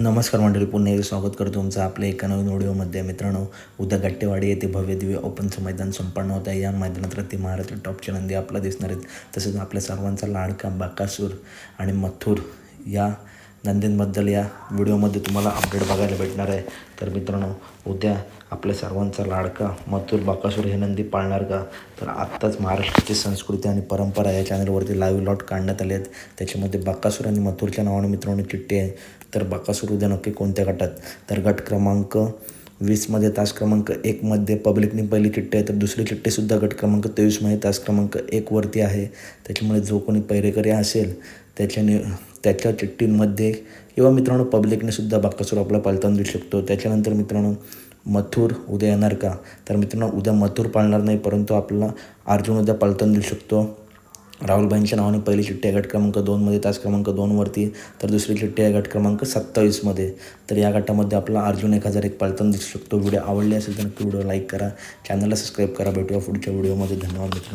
नमस्कार मंडळी पुन्हा एकदा स्वागत करतो तुमचं आपल्या एका नवीन व्हिडिओमध्ये मित्रांनो उद्या गट्टेवाडी येथे भव्य दिव्य ओपनचं मैदान संपन्न होत आहे. या मैदानात रत्ती महाराष्ट्र टॉपचे नंदी आपला दिसणार आहेत. तसेच आपल्या सर्वांचा लाडका बाकासूर आणि मथुर या नंदींबद्दल या व्हिडिओमध्ये तुम्हाला अपडेट बघायला भेटणार आहे. तर मित्रांनो उद्या आपल्या सर्वांचा लाडका मथुर बाकासूर हे नंदी पाळणार का? तर आत्ताच महाराष्ट्राची संस्कृती आणि परंपरा या चॅनलवरती लाईव्ह लॉट काढण्यात आले आहेत त्याच्यामध्ये बाकासूर आणि मथुरच्या नावाने मित्रांनो चिठ्ठी आहे. तर बाकासूर उद्या नक्की कोणत्या गटात? तर गट क्रमांक वीसमध्ये तास क्रमांक एकमध्ये पब्लिकनी पहिली चिठ्ठी आहे. तर दुसरी चिठ्ठीसुद्धा गट क्रमांक तेवीसमध्ये तास क्रमांक एकवरती आहे. त्याच्यामुळे जो कोणी पैरेकरी असेल त्याच्याने त्याच्या चिठ्ठींमध्ये किंवा मित्रांनो पब्लिकनेसुद्धा बाकासूर आपला पालताना देऊ शकतो. त्याच्यानंतर मित्रांनो मथुर उद्या येणार का? तर मित्रांनो उद्या मथुर पाळणार नाही परंतु आपला अर्जुन उद्या पालताना देऊ शकतो. राहुलबाईंच्या नावाने पहिली चिठ्ठी आहे गट क्रमांक दोनमध्ये तास क्रमांक दोनवरती तर दुसरी चिठ्ठी आहे गट क्रमांक सत्तावीसमध्ये तर या गटामध्ये आपला अर्जुन एक हजार एक पालताना दिसू शकतो. व्हिडिओ आवडले असेल तर नक्की व्हिडिओ लाईक करा. चॅनलला सबस्क्राईब करा. भेटूया पुढच्या व्हिडिओमध्ये. धन्यवाद मित्रांनो.